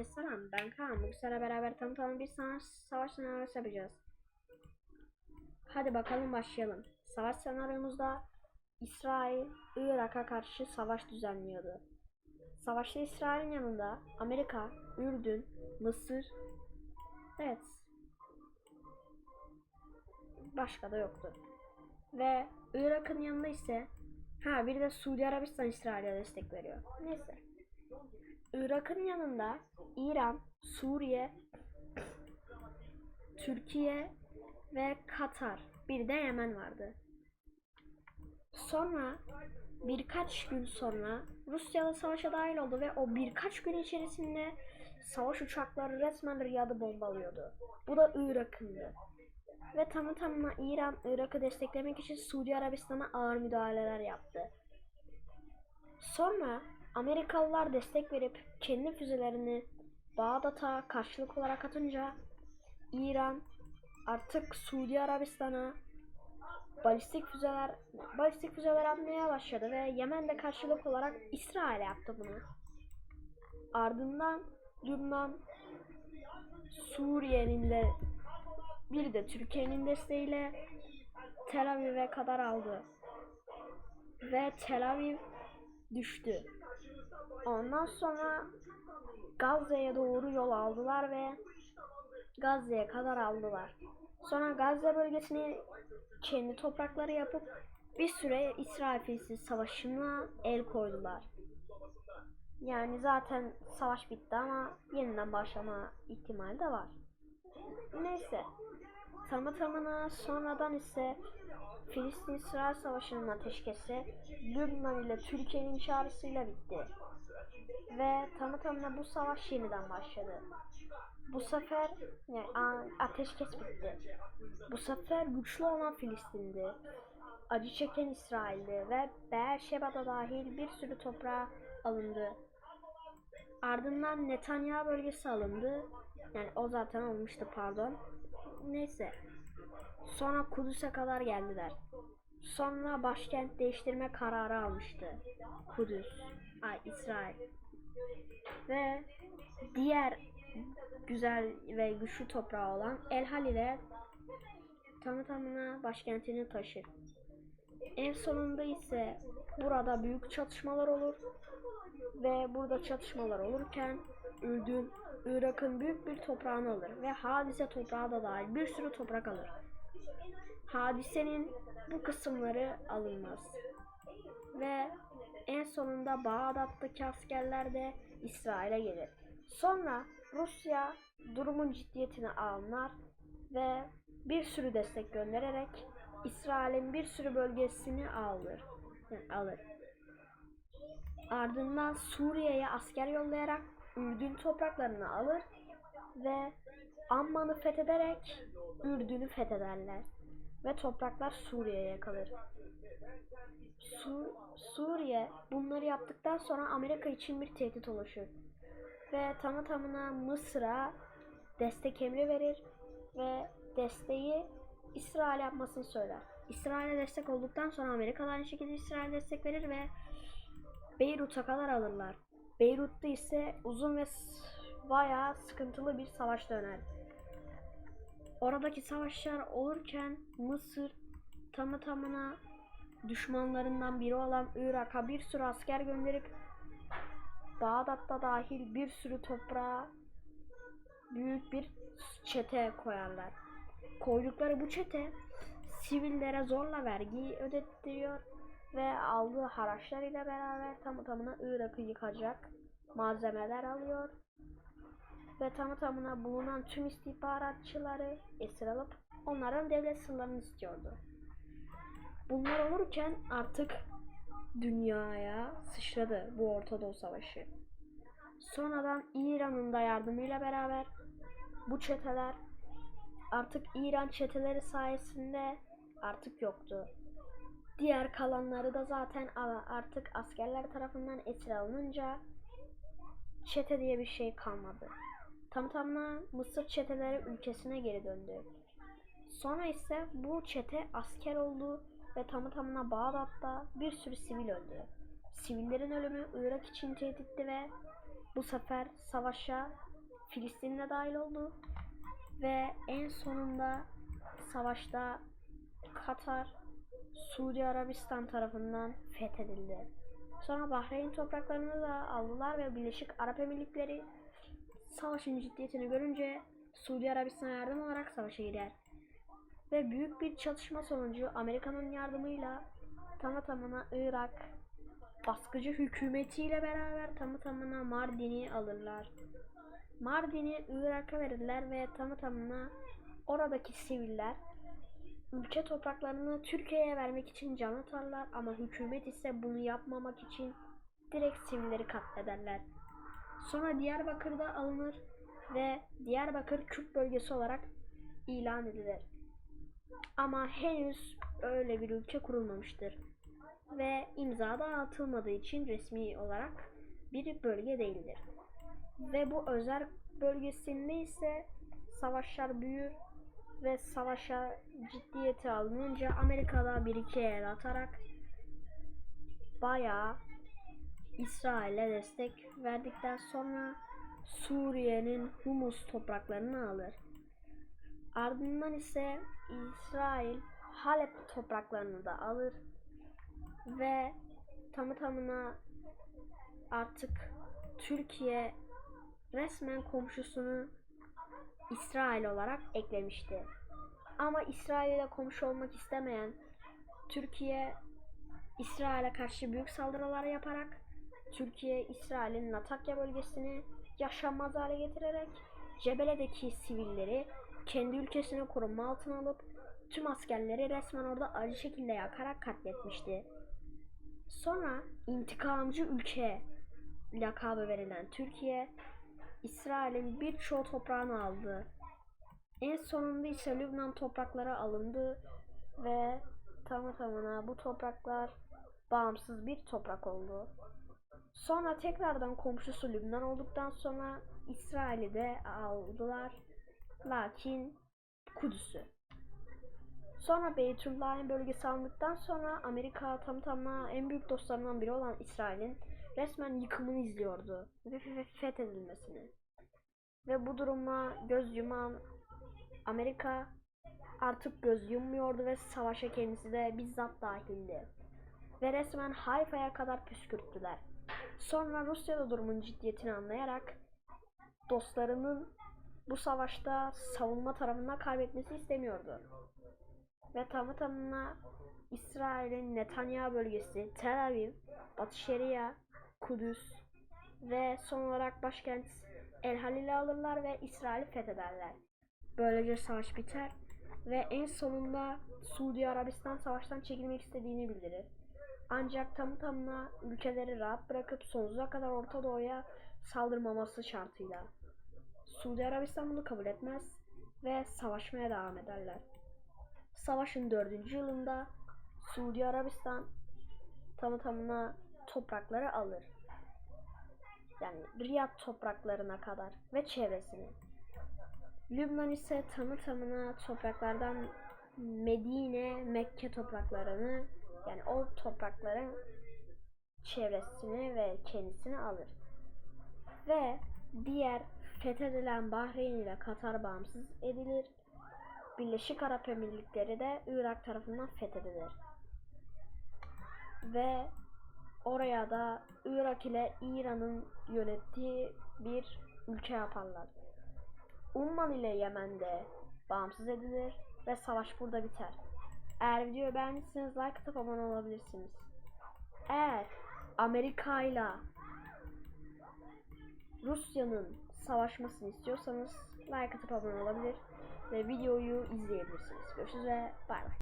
herkes selam. Ben Kaan. Bu sene beraber tanıtalım bir savaş, savaş senaryosu yapacağız. Hadi bakalım başlayalım. Savaş senaryomuzda İsrail, Irak'a karşı savaş düzenliyordu. Savaşta İsrail'in yanında Amerika, Ürdün, Mısır, evet. Başka da yoktu. Ve Irak'ın yanında ise ha bir de Suudi Arabistan İsrail'e destek veriyor. Neyse. Irak'ın yanında İran, Suriye, Türkiye ve Katar. Bir de Yemen vardı. Sonra birkaç gün sonra Rusya da savaşa dahil oldu ve o birkaç gün içerisinde savaş uçakları resmen Riyad'ı bombalıyordu. Bu da Irak'ındı. Ve tamı tamına İran Irak'ı desteklemek için Suudi Arabistan'a ağır müdahaleler yaptı. Sonra Amerikalılar destek verip kendi füzelerini Bağdat'a karşılık olarak atınca İran artık Suudi Arabistan'a balistik füzeler balistik füzeler atmaya başladı ve Yemen de karşılık olarak İsrail'e yaptı bunu. Ardından Lübnan Suriye'nin de bir de Türkiye'nin desteğiyle Tel Aviv'e kadar aldı. Ve Tel Aviv düştü. Ondan sonra Gazze'ye doğru yol aldılar ve Gazze'ye kadar aldılar. Sonra Gazze bölgesini kendi toprakları yapıp bir süre İsrail Filistin savaşına el koydular. Yani zaten savaş bitti ama yeniden başlama ihtimali de var. Neyse. Tamı tamına sonradan ise Filistin-İsrail Savaşı'nın ateşkesi Lübnan ile Türkiye'nin çağrısıyla bitti. Ve tamı tamına bu savaş yeniden başladı. Bu sefer yani ateşkes bitti. Bu sefer güçlü olan Filistin'di. Acı çeken İsrail'di ve Beerşeba'da dahil bir sürü toprağa alındı. Ardından Netanyahu bölgesi alındı. Yani o zaten olmuştu pardon. Neyse. Sonra Kudüs'e kadar geldiler. Sonra başkent değiştirme kararı almıştı. Kudüs. Ay İsrail. Ve diğer güzel ve güçlü toprağı olan El Halil'e tamı tamına başkentini taşır. En sonunda ise burada büyük çatışmalar olur ve burada çatışmalar olurken Ürdün, Irak'ın büyük bir toprağını alır ve Hadise toprağı da dahil bir sürü toprak alır. Hadisenin bu kısımları alınmaz. Ve en sonunda Bağdat'taki askerler de İsrail'e gelir. Sonra Rusya durumun ciddiyetini anlar ve bir sürü destek göndererek İsrail'in bir sürü bölgesini alır. Yani alır. Ardından Suriye'ye asker yollayarak Ürdün topraklarını alır ve Amman'ı fethederek Ürdün'ü fethederler ve topraklar Suriye'ye kalır. Su- Suriye bunları yaptıktan sonra Amerika için bir tehdit oluşur ve tamı tamına Mısır'a destek emri verir ve desteği İsrail yapmasını söyler. İsrail'e destek olduktan sonra Amerika aynı şekilde İsrail'e destek verir ve Beyrut'a kadar alırlar. Beyrut'ta ise uzun ve bayağı sıkıntılı bir savaş döner. Oradaki savaşlar olurken Mısır tamı tamına düşmanlarından biri olan Irak'a bir sürü asker gönderip Bağdat'ta dahil bir sürü toprağa büyük bir çete koyarlar. Koydukları bu çete sivillere zorla vergi ödettiriyor ve aldığı haraçlar ile beraber tamı tamına Irak'ı yıkacak malzemeler alıyor ve tamı tamına bulunan tüm istihbaratçıları esir alıp onların devlet sırlarını istiyordu. Bunlar olurken artık dünyaya sıçradı bu Orta Doğu Savaşı. Sonradan İran'ın da yardımıyla beraber bu çeteler artık İran çeteleri sayesinde artık yoktu. Diğer kalanları da zaten artık askerler tarafından esir alınınca çete diye bir şey kalmadı. Tam tamına Mısır çeteleri ülkesine geri döndü. Sonra ise bu çete asker oldu ve tamı tamına Bağdat'ta bir sürü sivil öldü. Sivillerin ölümü Irak için tehditti ve bu sefer savaşa Filistin'e dahil oldu. Ve en sonunda savaşta Katar, Suudi Arabistan tarafından fethedildi. Sonra Bahreyn topraklarını da aldılar ve Birleşik Arap Emirlikleri savaşın ciddiyetini görünce Suudi Arabistan'a yardım olarak savaşa girer. Ve büyük bir çatışma sonucu Amerika'nın yardımıyla tamı tamına Irak baskıcı hükümetiyle beraber tamı tamına Mardin'i alırlar. Mardin'i Irak'a verirler ve tamı tamına oradaki siviller ülke topraklarını Türkiye'ye vermek için can atarlar ama hükümet ise bunu yapmamak için direkt sivilleri katlederler. Sonra Diyarbakır'da alınır ve Diyarbakır Kürt bölgesi olarak ilan edilir. Ama henüz öyle bir ülke kurulmamıştır ve imza da atılmadığı için resmi olarak bir bölge değildir. Ve bu özel bölgesinde ise savaşlar büyür ve savaşa ciddiyeti alınınca Amerika'da bir iki el atarak bayağı İsrail'e destek verdikten sonra Suriye'nin Humus topraklarını alır. Ardından ise İsrail Halep topraklarını da alır ve tamı tamına artık Türkiye resmen komşusunu İsrail olarak eklemişti. Ama İsrail ile komşu olmak istemeyen Türkiye İsrail'e karşı büyük saldırılar yaparak Türkiye İsrail'in Natakya bölgesini yaşanmaz hale getirerek Cebele'deki sivilleri kendi ülkesine korunma altına alıp tüm askerleri resmen orada acı şekilde yakarak katletmişti. Sonra intikamcı ülke lakabı verilen Türkiye İsrail'in birçoğu toprağını aldı. En sonunda ise Lübnan toprakları alındı ve tamı tamına bu topraklar bağımsız bir toprak oldu. Sonra tekrardan komşusu Lübnan olduktan sonra İsrail'i de aldılar. Lakin Kudüs'ü. Sonra Beytullah'ın bölgesi alındıktan sonra Amerika tam tamına en büyük dostlarından biri olan İsrail'in resmen yıkımını izliyordu ve fe- fethedilmesini. Ve bu duruma göz yuman Amerika artık göz yummuyordu ve savaşa kendisi de bizzat dahildi. Ve resmen Hayfa'ya kadar püskürttüler. Sonra Rusya da durumun ciddiyetini anlayarak dostlarının bu savaşta savunma tarafından kaybetmesi istemiyordu. Ve tamı tamına İsrail'in Netanyahu bölgesi, Tel Aviv, Batı Şeria, Kudüs ve son olarak başkent El Halil'i alırlar ve İsrail'i fethederler. Böylece savaş biter ve en sonunda Suudi Arabistan savaştan çekilmek istediğini bildirir. Ancak tamı tamına ülkeleri rahat bırakıp sonsuza kadar Orta Doğu'ya saldırmaması şartıyla. Suudi Arabistan bunu kabul etmez ve savaşmaya devam ederler. Savaşın dördüncü yılında Suudi Arabistan tamı tamına toprakları alır. Yani Riyad topraklarına kadar ve çevresini. Lübnan ise tamı tamına topraklardan Medine, Mekke topraklarını yani o toprakların çevresini ve kendisini alır. Ve diğer fethedilen Bahreyn ile Katar bağımsız edilir. Birleşik Arap Emirlikleri de Irak tarafından fethedilir. Ve oraya da Irak ile İran'ın yönettiği bir ülke yaparlar. Umman ile Yemen'de bağımsız edilir ve savaş burada biter. Eğer videoyu beğendiyseniz like atıp abone olabilirsiniz. Eğer Amerika ile Rusya'nın savaşmasını istiyorsanız like atıp abone olabilir ve videoyu izleyebilirsiniz. Görüşürüz ve bay bay.